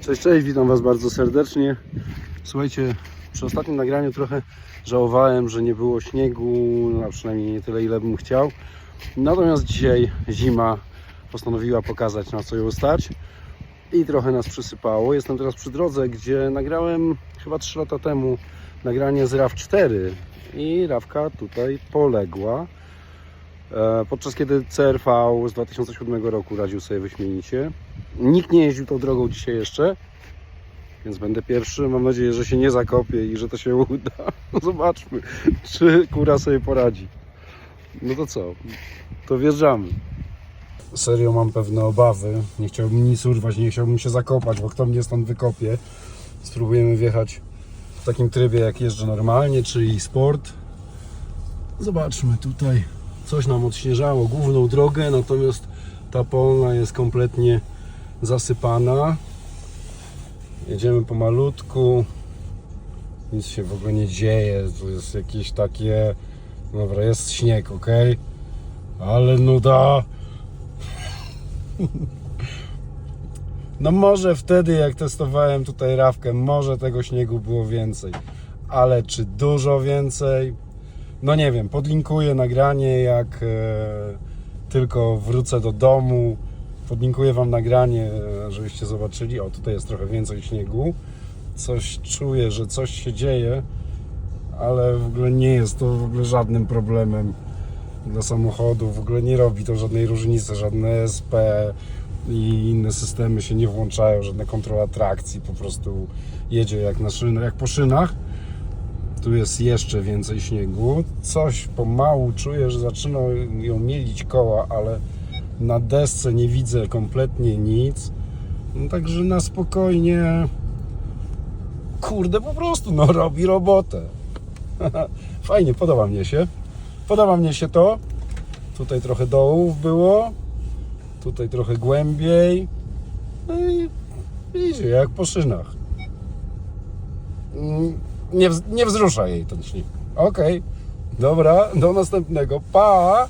Cześć, cześć, witam Was bardzo serdecznie. Słuchajcie, przy ostatnim nagraniu trochę żałowałem, że nie było śniegu, no, a przynajmniej nie tyle, ile bym chciał. Natomiast dzisiaj zima postanowiła pokazać, na co ją stać i trochę nas przysypało. Jestem teraz przy drodze, gdzie nagrałem chyba 3 lata temu nagranie z RAV4 i Rawka tutaj poległa. E, Podczas kiedy CRV z 2007 roku radził sobie wyśmienicie. Nikt nie jeździł tą drogą dzisiaj jeszcze, więc będę pierwszy. Mam nadzieję, że się nie zakopię i że to się uda. No Zobaczmy, czy kura sobie poradzi. No to co? To wjeżdżamy. Serio mam pewne obawy. Nie chciałbym nic urwać, nie chciałbym się zakopać, bo kto mnie stąd wykopie. Spróbujemy wjechać w takim trybie, jak jeżdżę normalnie, czyli sport. Zobaczmy tutaj. Coś nam odśnieżało główną drogę, natomiast ta polna jest kompletnie zasypana. Jedziemy pomalutku. Nic się w ogóle nie dzieje. Tu jest jakieś takie. Dobra, jest śnieg, ok? Ale nuda. No może wtedy jak testowałem tutaj rawkę, może tego śniegu było więcej. Ale czy dużo więcej? No nie wiem, podlinkuję nagranie jak e, tylko wrócę do domu. Podlinkuję Wam nagranie, e, żebyście zobaczyli. O, tutaj jest trochę więcej śniegu. Coś czuję, że coś się dzieje, ale w ogóle nie jest to w ogóle żadnym problemem dla samochodu. W ogóle nie robi to żadnej różnicy, żadne SP i inne systemy się nie włączają, żadna kontrola trakcji, po prostu jedzie jak, na jak po szynach. Tu jest jeszcze więcej śniegu. Coś pomału czuję, że zaczyna ją mielić koła, ale na desce nie widzę kompletnie nic. No, także na spokojnie. Kurde, po prostu no robi robotę. Fajnie, podoba mnie się. Podoba mnie się to. Tutaj trochę dołów było. Tutaj trochę głębiej. No i idzie jak po szynach. Mm, Nie, nie wzrusza jej ten śnieg. Okej. Dobra, do następnego. Pa!